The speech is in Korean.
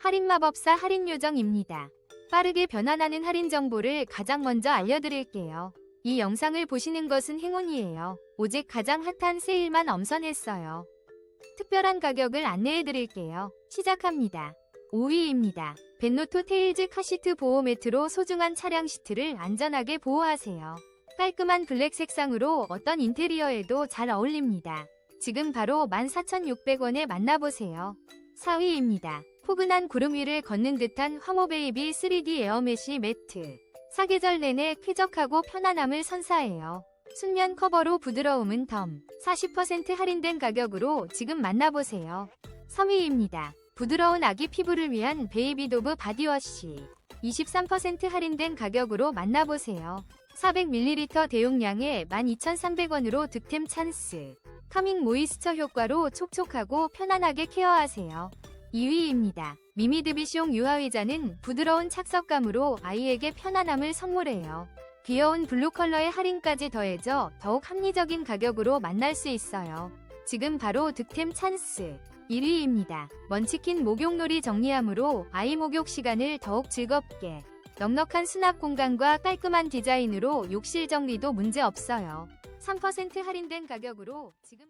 할인마법사 할인요정입니다. 빠르게 변환하는 할인 정보를 가장 먼저 알려드릴게요. 이 영상을 보시는 것은 행운이에요. 오직 가장 핫한 세일만 엄선했어요. 특별한 가격을 안내해드릴게요. 시작합니다. 5위입니다. 벤노토 테일즈 카시트 보호 매트로 소중한 차량 시트를 안전하게 보호하세요. 깔끔한 블랙 색상으로 어떤 인테리어에도 잘 어울립니다. 지금 바로 14,600원에 만나보세요. 4위입니다. 포근한 구름 위를 걷는 듯한 화모베이비 3D 에어메쉬 매트. 사계절 내내 쾌적하고 편안함을 선사해요. 순면 커버로 부드러움은 덤. 40% 할인된 가격으로 지금 만나보세요. 3위입니다. 부드러운 아기 피부를 위한 베이비도브 바디워시. 23% 할인된 가격으로 만나보세요. 400ml 대용량에 12,300원으로 득템 찬스. 카밍 모이스처 효과로 촉촉하고 편안하게 케어하세요. 2위입니다. 미미드비숑 유화의자는 부드러운 착석감으로 아이에게 편안함을 선물해요. 귀여운 블루 컬러의 할인까지 더해져 더욱 합리적인 가격으로 만날 수 있어요. 지금 바로 득템 찬스. 1위입니다. 먼치킨 목욕놀이 정리함으로 아이 목욕 시간을 더욱 즐겁게. 넉넉한 수납 공간과 깔끔한 디자인으로 욕실 정리도 문제 없어요. 3% 할인된 가격으로 지금